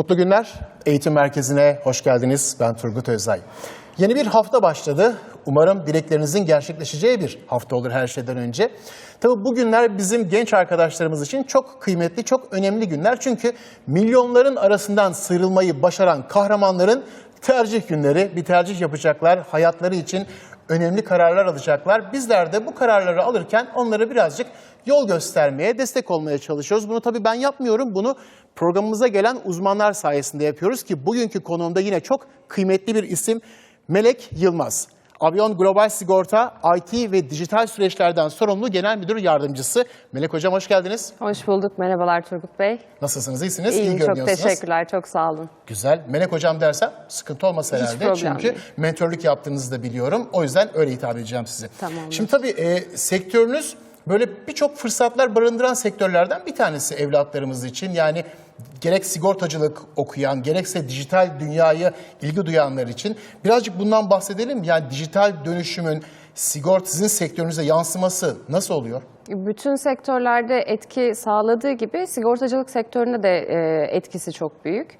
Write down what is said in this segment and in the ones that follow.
Mutlu günler. Eğitim Merkezi'ne hoş geldiniz. Ben Turgut Özay. Yeni bir hafta başladı. Umarım dileklerinizin gerçekleşeceği bir hafta olur her şeyden önce. Tabii bu günler bizim genç arkadaşlarımız için çok kıymetli, çok önemli günler. Çünkü milyonların arasından sıyrılmayı başaran kahramanların tercih günleri, bir tercih yapacaklar. Hayatları için önemli kararlar alacaklar. Bizler de bu kararları alırken onlara birazcık yol göstermeye, destek olmaya çalışıyoruz. Bunu tabii ben yapmıyorum. Bunu programımıza gelen uzmanlar sayesinde yapıyoruz ki bugünkü konuğumda yine çok kıymetli bir isim Melek Yılmaz. Avion Global Sigorta, IT ve dijital süreçlerden sorumlu genel müdür yardımcısı. Melek Hocam hoş geldiniz. Hoş bulduk. Merhabalar Turgut Bey. Nasılsınız? İyisiniz? İyiyim, İyi çok teşekkürler. Çok sağ olun. Güzel. Melek Hocam dersem sıkıntı olmaz herhalde. Çünkü değil. mentörlük yaptığınızı da biliyorum. O yüzden öyle hitap edeceğim size. Tamamdır. Şimdi tabii e, sektörünüz böyle birçok fırsatlar barındıran sektörlerden bir tanesi evlatlarımız için. Yani gerek sigortacılık okuyan, gerekse dijital dünyaya ilgi duyanlar için. Birazcık bundan bahsedelim. Yani dijital dönüşümün sigorta sizin sektörünüze yansıması nasıl oluyor? Bütün sektörlerde etki sağladığı gibi sigortacılık sektöründe de e, etkisi çok büyük.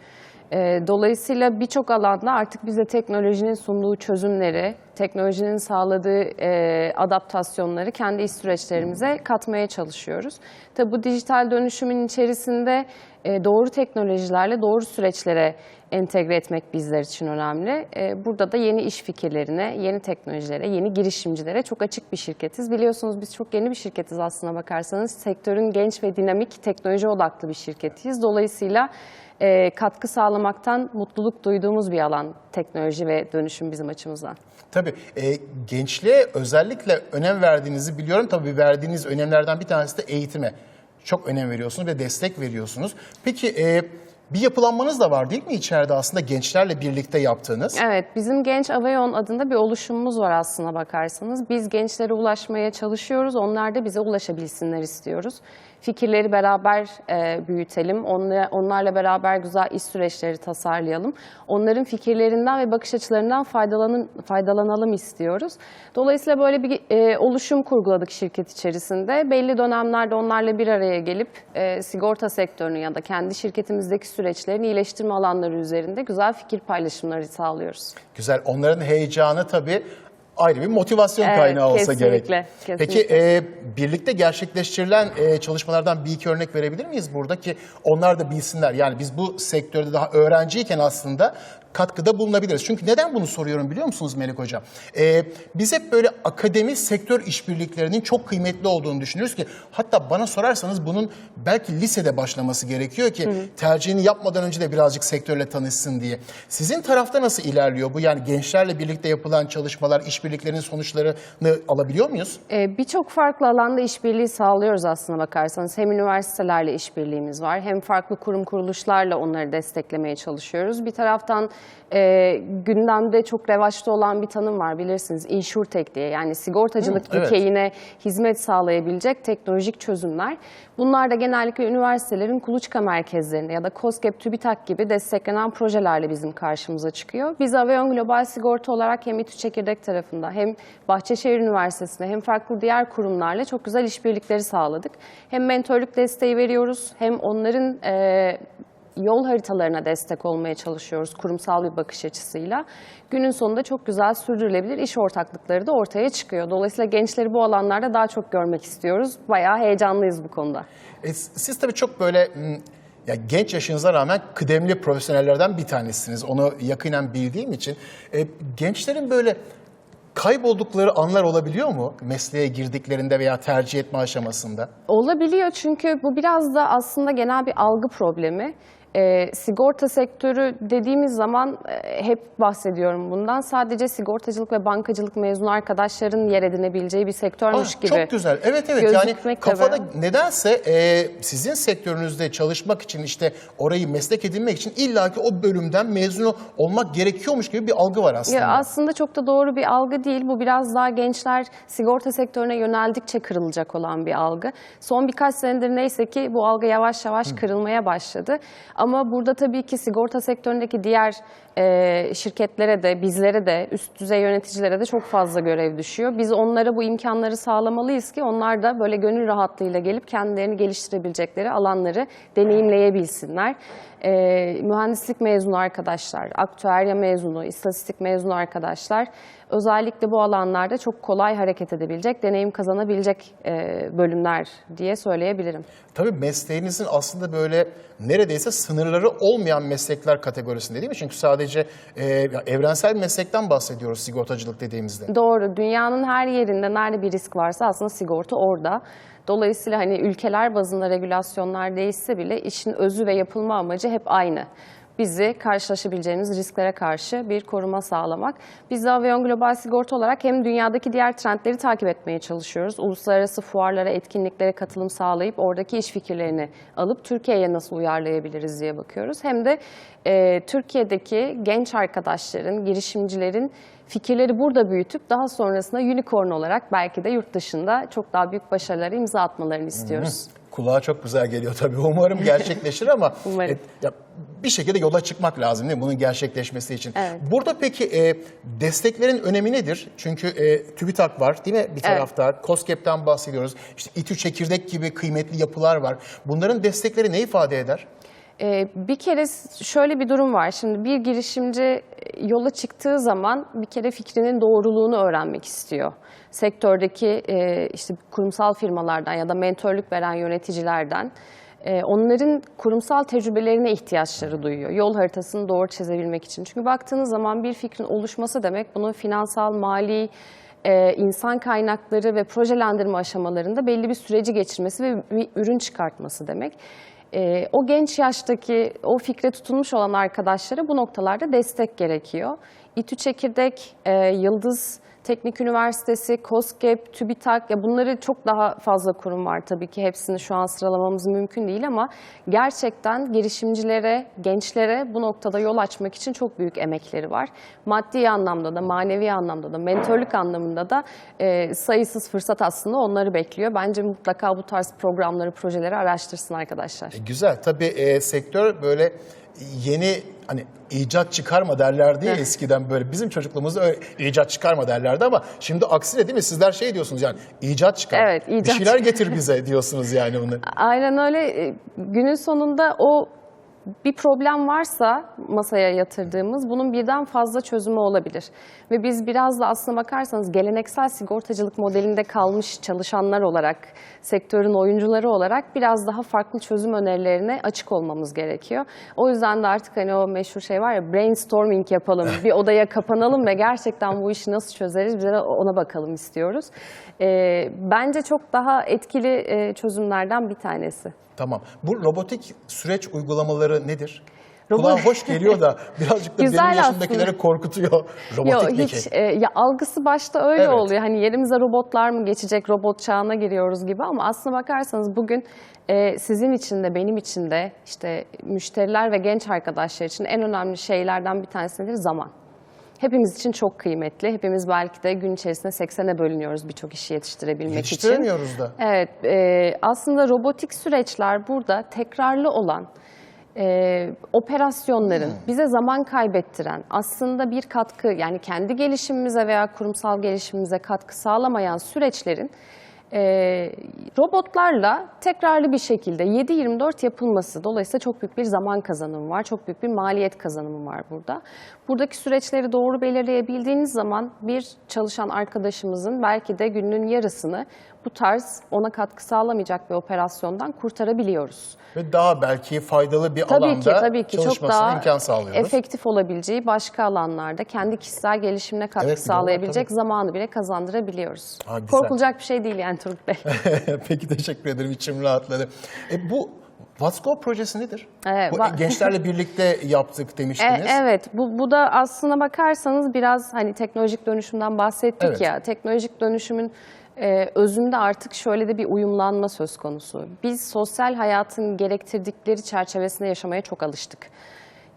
E, dolayısıyla birçok alanda artık biz de teknolojinin sunduğu çözümleri, teknolojinin sağladığı e, adaptasyonları kendi iş süreçlerimize katmaya çalışıyoruz. Tabi bu dijital dönüşümün içerisinde e, doğru teknolojilerle doğru süreçlere entegre etmek bizler için önemli. E, Burada da yeni iş fikirlerine, yeni teknolojilere, yeni girişimcilere çok açık bir şirketiz. Biliyorsunuz biz çok yeni bir şirketiz aslına bakarsanız. Sektörün genç ve dinamik teknoloji odaklı bir şirketiyiz. Dolayısıyla e, katkı sağlamaktan mutluluk duyduğumuz bir alan teknoloji ve dönüşüm bizim açımızdan. Tabii e, gençliğe özellikle önem verdiğinizi biliyorum. Tabii verdiğiniz önemlerden bir tanesi de eğitime. Çok önem veriyorsunuz ve destek veriyorsunuz. Peki e, bir yapılanmanız da var değil mi içeride aslında gençlerle birlikte yaptığınız? Evet, bizim Genç Avayon adında bir oluşumumuz var aslına bakarsanız. Biz gençlere ulaşmaya çalışıyoruz, onlar da bize ulaşabilsinler istiyoruz. Fikirleri beraber e, büyütelim, onla- onlarla beraber güzel iş süreçleri tasarlayalım. Onların fikirlerinden ve bakış açılarından faydalanın, faydalanalım istiyoruz. Dolayısıyla böyle bir e, oluşum kurguladık şirket içerisinde. Belli dönemlerde onlarla bir araya gelip e, sigorta sektörünü ya da kendi şirketimizdeki süreçlerin iyileştirme alanları üzerinde güzel fikir paylaşımları sağlıyoruz. Güzel. Onların heyecanı tabii ayrı bir motivasyon Evet, kaynağı olsa kesinlikle, gerek. Peki kesinlikle. e, birlikte gerçekleştirilen e, çalışmalardan bir iki örnek verebilir miyiz burada ki onlar da bilsinler. Yani biz bu sektörde daha öğrenciyken aslında katkıda bulunabiliriz. Çünkü neden bunu soruyorum biliyor musunuz Melek Hocam? E, biz hep böyle akademi sektör işbirliklerinin çok kıymetli olduğunu düşünüyoruz ki hatta bana sorarsanız bunun belki lisede başlaması gerekiyor ki tercihini yapmadan önce de birazcık sektörle tanışsın diye. Sizin tarafta nasıl ilerliyor bu? Yani gençlerle birlikte yapılan çalışmalar, işbirliklerinin sonuçlarını alabiliyor muyuz? Ee, Birçok farklı alanda işbirliği sağlıyoruz aslına bakarsanız. Hem üniversitelerle işbirliğimiz var, hem farklı kurum kuruluşlarla onları desteklemeye çalışıyoruz. Bir taraftan e, gündemde çok revaçta olan bir tanım var bilirsiniz, InsurTech diye. Yani sigortacılık Hı, evet. dikeyine hizmet sağlayabilecek teknolojik çözümler. Bunlar da genellikle üniversitelerin kuluçka merkezlerinde ya da COSGAP, TÜBİTAK gibi desteklenen projelerle bizim karşımıza çıkıyor. Biz Avion Global Sigorta olarak hem İTÜ Çekirdek tarafında hem Bahçeşehir Üniversitesi'nde hem farklı diğer kurumlarla çok güzel işbirlikleri sağladık. Hem mentorluk desteği veriyoruz hem onların e, yol haritalarına destek olmaya çalışıyoruz kurumsal bir bakış açısıyla. Günün sonunda çok güzel sürdürülebilir iş ortaklıkları da ortaya çıkıyor. Dolayısıyla gençleri bu alanlarda daha çok görmek istiyoruz. Bayağı heyecanlıyız bu konuda. E, siz tabii çok böyle m, ya genç yaşınıza rağmen kıdemli profesyonellerden bir tanesiniz. Onu yakinen bildiğim için. E, gençlerin böyle kayboldukları anlar olabiliyor mu? Mesleğe girdiklerinde veya tercih etme aşamasında. Olabiliyor çünkü bu biraz da aslında genel bir algı problemi. Ee, sigorta sektörü dediğimiz zaman e, hep bahsediyorum bundan. Sadece sigortacılık ve bankacılık mezunu arkadaşların yer edinebileceği bir sektörmüş Ah, gibi. Çok güzel. Evet evet yani kafada beraber- nedense e, sizin sektörünüzde çalışmak için işte orayı meslek edinmek için illaki o bölümden mezun olmak gerekiyormuş gibi bir algı var aslında. Ya aslında çok da doğru bir algı değil. Bu biraz daha gençler sigorta sektörüne yöneldikçe kırılacak olan bir algı. Son birkaç senedir neyse ki bu algı yavaş yavaş kırılmaya başladı. Ama burada tabii ki sigorta sektöründeki diğer e, şirketlere de, bizlere de, üst düzey yöneticilere de çok fazla görev düşüyor. Biz onlara bu imkanları sağlamalıyız ki onlar da böyle gönül rahatlığıyla gelip kendilerini geliştirebilecekleri alanları deneyimleyebilsinler. E, mühendislik mezunu arkadaşlar, aktüerya mezunu, istatistik mezunu arkadaşlar özellikle bu alanlarda çok kolay hareket edebilecek, deneyim kazanabilecek e, bölümler diye söyleyebilirim. Tabii mesleğinizin aslında böyle neredeyse sınırları olmayan meslekler kategorisinde değil mi? Çünkü sadece e, ya evrensel meslekten bahsediyoruz sigortacılık dediğimizde. Doğru. Dünyanın her yerinde nerede bir risk varsa aslında sigorta orada. Dolayısıyla hani ülkeler bazında regülasyonlar değişse bile işin özü ve yapılma amacı hep aynı. Bizi karşılaşabileceğimiz risklere karşı bir koruma sağlamak. Biz de Avion Global Sigorta olarak hem dünyadaki diğer trendleri takip etmeye çalışıyoruz. Uluslararası fuarlara, etkinliklere katılım sağlayıp oradaki iş fikirlerini alıp Türkiye'ye nasıl uyarlayabiliriz diye bakıyoruz. Hem de e, Türkiye'deki genç arkadaşların, girişimcilerin fikirleri burada büyütüp daha sonrasında unicorn olarak belki de yurt dışında çok daha büyük başarılara imza atmalarını istiyoruz. Kulağa çok güzel geliyor tabii. Umarım gerçekleşir ama Umarım. e, ya bir şekilde yola çıkmak lazım değil mi bunun gerçekleşmesi için? Evet. Burada peki e, desteklerin önemi nedir? Çünkü e, TÜBİTAK var değil mi bir tarafta? COSGAP'ten bahsediyoruz. İşte İTÜ Çekirdek gibi kıymetli yapılar var. Bunların destekleri ne ifade eder? Ee, bir kere şöyle bir durum var. Şimdi bir girişimci e, yola çıktığı zaman bir kere fikrinin doğruluğunu öğrenmek istiyor. Sektördeki e, işte kurumsal firmalardan ya da mentörlük veren yöneticilerden e, onların kurumsal tecrübelerine ihtiyaçları duyuyor. Yol haritasını doğru çizebilmek için. Çünkü baktığınız zaman bir fikrin oluşması demek bunun finansal, mali, insan kaynakları ve projelendirme aşamalarında belli bir süreci geçirmesi ve bir ürün çıkartması demek. E, o genç yaştaki o fikre tutunmuş olan arkadaşlara bu noktalarda destek gerekiyor. İTÜ Çekirdek, e, Yıldız Teknik Üniversitesi, COSGAP, TÜBİTAK ya bunları çok daha fazla kurum var tabii ki hepsini şu an sıralamamız mümkün değil ama gerçekten girişimcilere, gençlere bu noktada yol açmak için çok büyük emekleri var. Maddi anlamda da, manevi anlamda da, mentörlük anlamında da e, sayısız fırsat aslında onları bekliyor. Bence mutlaka bu tarz programları, projeleri araştırsın arkadaşlar. E, güzel. Tabii e, sektör böyle yeni hani icat çıkarma derlerdi ya eskiden böyle bizim çocukluğumuzda öyle icat çıkarma derlerdi ama şimdi aksine değil mi sizler şey diyorsunuz yani icat çıkar. Evet, Bir icat şeyler çıkar. getir bize diyorsunuz yani bunu. Aynen öyle. E, Günün sonunda o bir problem varsa masaya yatırdığımız bunun birden fazla çözümü olabilir. Ve biz biraz da aslına bakarsanız geleneksel sigortacılık modelinde kalmış çalışanlar olarak, sektörün oyuncuları olarak biraz daha farklı çözüm önerilerine açık olmamız gerekiyor. O yüzden de artık hani o meşhur şey var ya brainstorming yapalım, bir odaya kapanalım ve gerçekten bu işi nasıl çözeriz bize ona bakalım istiyoruz. E, bence çok daha etkili e, çözümlerden bir tanesi. Tamam. Bu robotik süreç uygulamaları nedir? Robot- Kulağa hoş geliyor da birazcık da Güzel benim yaşımdakileri korkutuyor. Robotik ne hiç e, ya algısı başta öyle Evet. oluyor. Hani yerimize robotlar mı geçecek, robot çağına giriyoruz gibi ama aslına bakarsanız bugün e, sizin için de benim için de işte müşteriler ve genç arkadaşlar için en önemli şeylerden bir tanesi nedir? Zaman. Hepimiz için çok kıymetli. Hepimiz belki de gün içerisinde 80'e bölünüyoruz birçok işi yetiştirebilmek için. Yetiştiremiyoruz da. Evet, e, aslında robotik süreçler burada tekrarlı olan e, operasyonların bize zaman kaybettiren, aslında bir katkı yani kendi gelişimimize veya kurumsal gelişimimize katkı sağlamayan süreçlerin e, robotlarla tekrarlı bir şekilde 7-24 yapılması. Dolayısıyla çok büyük bir zaman kazanımı var, çok büyük bir maliyet kazanımı var burada. Buradaki süreçleri doğru belirleyebildiğiniz zaman bir çalışan arkadaşımızın belki de günün yarısını bu tarz ona katkı sağlamayacak bir operasyondan kurtarabiliyoruz. Ve daha belki faydalı bir Tabii alanda ki tabii ki çok çalışmasına daha imkan sağlıyoruz. efektif olabileceği başka alanlarda kendi kişisel gelişimine katkı Evet, sağlayabilecek tabii. zamanı bile kazandırabiliyoruz. Ha, güzel. Korkulacak bir şey değil yani Turgut Bey. Peki teşekkür ederim. İçim rahatladı. E, bu What's Go projesi nedir? Evet, bu gençlerle birlikte yaptık E, demiştiniz. evet, bu, bu da aslına bakarsanız biraz hani teknolojik dönüşümden bahsettik Evet. ya. Teknolojik dönüşümün e, özünde artık şöyle de bir uyumlanma söz konusu. Biz sosyal hayatın gerektirdikleri çerçevesinde yaşamaya çok alıştık.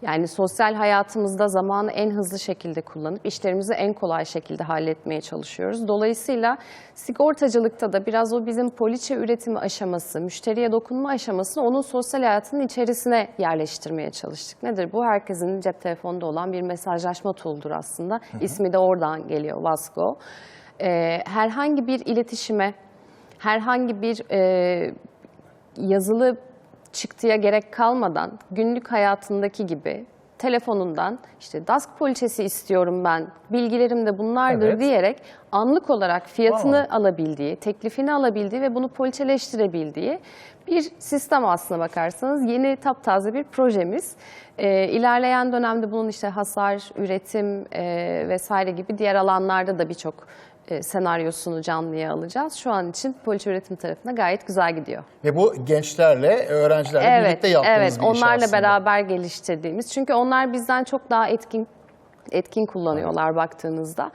Yani sosyal hayatımızda zamanı en hızlı şekilde kullanıp işlerimizi en kolay şekilde halletmeye çalışıyoruz. Dolayısıyla sigortacılıkta da biraz o bizim poliçe üretimi aşaması, müşteriye dokunma aşamasını onun sosyal hayatının içerisine yerleştirmeye çalıştık. Nedir bu? Herkesin cep telefonunda olan bir mesajlaşma tool'dur aslında. İsmi de oradan geliyor, Vasco. Ee, herhangi bir iletişime, herhangi bir e, yazılı çıktıya gerek kalmadan günlük hayatındaki gibi telefonundan işte DASK poliçesi istiyorum ben, bilgilerim de bunlardır Evet. diyerek anlık olarak fiyatını Wow. alabildiği, teklifini alabildiği ve bunu poliçeleştirebildiği bir sistem aslına bakarsanız. Yeni taptaze bir projemiz. Ee, ilerleyen dönemde bunun işte hasar, üretim e, vesaire gibi diğer alanlarda da birçok e, senaryosunu canlıya alacağız. Şu an için poliçe üretim tarafında gayet güzel gidiyor. Ve bu gençlerle, öğrencilerle birlikte yaptığınız evet, bir iş onlarla aslında. beraber geliştirdiğimiz. Çünkü onlar bizden çok daha etkin etkin kullanıyorlar baktığınızda.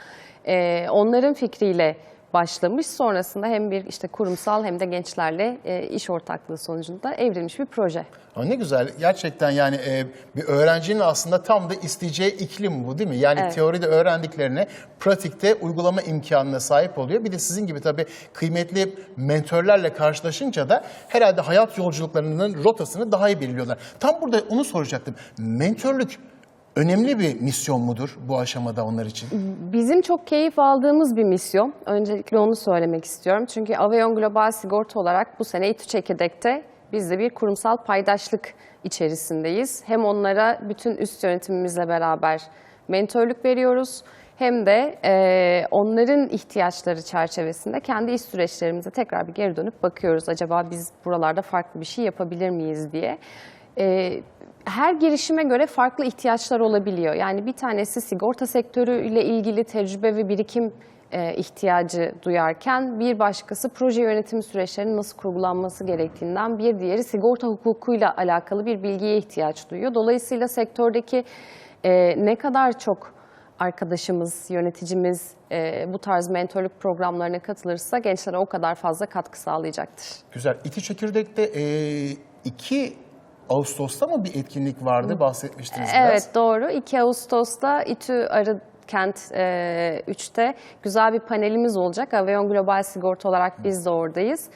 Ee, onların fikriyle başlamış. Sonrasında hem bir işte kurumsal hem de gençlerle e, iş ortaklığı sonucunda evrilmiş bir proje. Ama ne güzel. Gerçekten yani e, bir öğrencinin aslında tam da isteyeceği iklim bu değil mi? Yani Evet. teoride öğrendiklerini pratikte uygulama imkanına sahip oluyor. Bir de sizin gibi tabii kıymetli mentörlerle karşılaşınca da herhalde hayat yolculuklarının rotasını daha iyi belirliyorlar. Tam burada onu soracaktım. Mentörlük önemli bir misyon mudur bu aşamada onlar için? Bizim çok keyif aldığımız bir misyon. Öncelikle onu söylemek istiyorum. Çünkü Aveon Global Sigorta olarak bu sene İTÜ Çekirdek'te biz de bir kurumsal paydaşlık içerisindeyiz. Hem onlara bütün üst yönetimimizle beraber mentörlük veriyoruz. Hem de e, onların ihtiyaçları çerçevesinde kendi iş süreçlerimize tekrar bir geri dönüp bakıyoruz. Acaba biz buralarda farklı bir şey yapabilir miyiz diye. E, her girişime göre farklı ihtiyaçlar olabiliyor. Yani bir tanesi sigorta sektörüyle ilgili tecrübe ve birikim e, ihtiyacı duyarken bir başkası proje yönetimi süreçlerinin nasıl kurgulanması gerektiğinden bir diğeri sigorta hukukuyla alakalı bir bilgiye ihtiyaç duyuyor. Dolayısıyla sektördeki e, ne kadar çok arkadaşımız, yöneticimiz e, bu tarz mentorluk programlarına katılırsa gençlere o kadar fazla katkı sağlayacaktır. Güzel. İti Çekirdek'te e, 2 Ağustos'ta mı bir etkinlik vardı? Bahsetmiştiniz biraz. Evet doğru. 2 Ağustos'ta İTÜ Arı Kent e, 3'te güzel bir panelimiz olacak. Aveon Global Sigorta olarak biz de oradayız.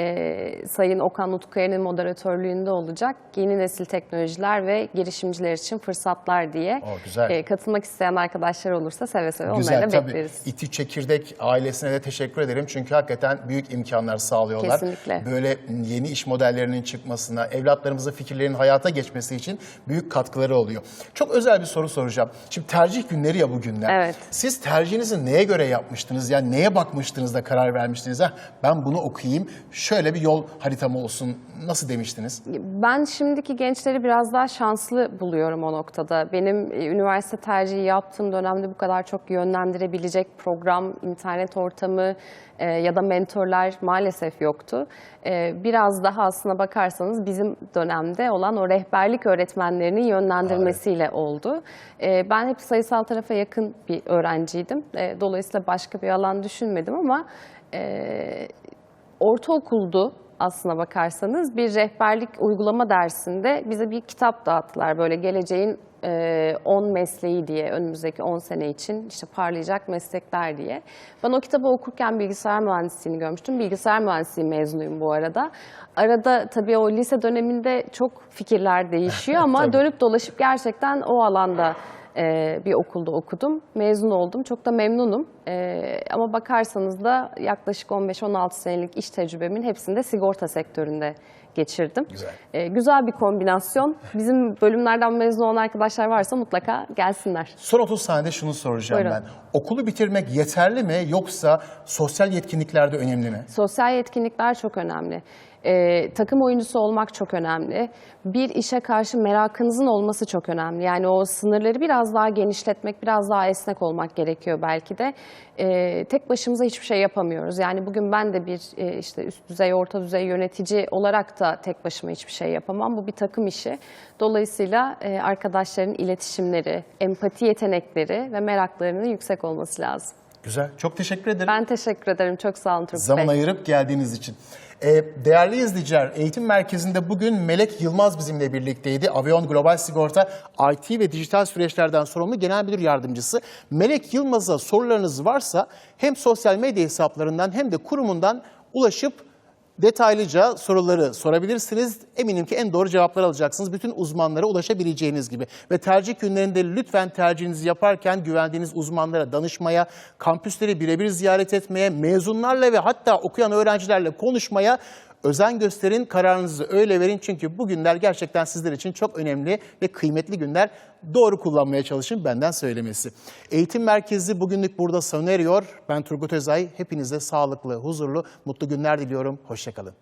E, Sayın Okan Utkaya'nın moderatörlüğünde olacak. Yeni nesil teknolojiler ve girişimciler için fırsatlar diye. O, güzel. E, katılmak isteyen arkadaşlar olursa seve seve onları Güzel da tabii. bekleriz. İTÜ Çekirdek ailesine de teşekkür ederim. Çünkü hakikaten büyük imkanlar sağlıyorlar. Kesinlikle. Böyle yeni iş modellerinin çıkmasına, evlatlarımızın fikirlerin hayata geçmesi için büyük katkıları oluyor. Çok özel bir soru soracağım. Şimdi tercih günleri ya bugünler. Evet. Siz tercihinizi neye göre yapmıştınız? Yani neye bakmıştınız da karar vermiştiniz? Ha, ben bunu okuyayım, şöyle bir yol haritam olsun. Nasıl demiştiniz? Ben şimdiki gençleri biraz daha şanslı buluyorum o noktada. Benim e, üniversite tercihi yaptığım dönemde bu kadar çok yönlendirebilecek program, internet ortamı e, ya da mentorlar maalesef yoktu. E, biraz daha aslına bakarsanız bizim dönemde olan o rehberlik öğretmenlerinin yönlendirmesiyle oldu. E, ben hep sayısal tarafa yakın bir öğrenciydim. Dolayısıyla başka bir alan düşünmedim ama e, ortaokuldu aslına bakarsanız bir rehberlik uygulama dersinde bize bir kitap dağıttılar. Böyle geleceğin e, 10 mesleği diye önümüzdeki 10 sene için işte parlayacak meslekler diye. Ben o kitabı okurken bilgisayar mühendisliğini görmüştüm. Bilgisayar mühendisliği mezunuyum bu arada. Arada tabii o lise döneminde çok fikirler değişiyor ama dönüp dolaşıp gerçekten o alanda e, bir okulda okudum. Mezun oldum. Çok da memnunum. E, ama bakarsanız da yaklaşık 15-16 senelik iş tecrübemin hepsini de sigorta sektöründe geçirdim. Güzel. E, güzel bir kombinasyon. Bizim bölümlerden mezun olan arkadaşlar varsa mutlaka gelsinler. Son 30 saniyede şunu soracağım Buyurun. ben. Okulu bitirmek yeterli mi yoksa sosyal yetkinlikler de önemli mi? Sosyal yetkinlikler çok önemli. Ee, takım oyuncusu olmak çok önemli. Bir işe karşı merakınızın olması çok önemli. Yani o sınırları biraz daha genişletmek, biraz daha esnek olmak gerekiyor belki de. Ee, tek başımıza hiçbir şey yapamıyoruz. Yani bugün ben de bir e, işte üst düzey, orta düzey yönetici olarak da tek başıma hiçbir şey yapamam. Bu bir takım işi. Dolayısıyla e, arkadaşların iletişimleri, empati yetenekleri ve meraklarının yüksek olması lazım. Güzel. Çok teşekkür ederim. Ben teşekkür ederim. Çok sağ olun Turgut Zaman Bey. ayırıp geldiğiniz için. Ee, değerli izleyiciler, eğitim merkezinde bugün Melek Yılmaz bizimle birlikteydi. Avion Global Sigorta IT ve dijital süreçlerden sorumlu genel müdür yardımcısı. Melek Yılmaz'a sorularınız varsa hem sosyal medya hesaplarından hem de kurumundan ulaşıp detaylıca soruları sorabilirsiniz. Eminim ki en doğru cevaplar alacaksınız. Bütün uzmanlara ulaşabileceğiniz gibi. Ve tercih günlerinde lütfen tercihinizi yaparken güvendiğiniz uzmanlara danışmaya, kampüsleri birebir ziyaret etmeye, mezunlarla ve hatta okuyan öğrencilerle konuşmaya özen gösterin, kararınızı öyle verin. Çünkü bu günler gerçekten sizler için çok önemli ve kıymetli günler. Doğru kullanmaya çalışın benden söylemesi. Eğitim merkezi bugünlük burada sona eriyor. Ben Turgut Özay. Hepinize sağlıklı, huzurlu, mutlu günler diliyorum. Hoşçakalın.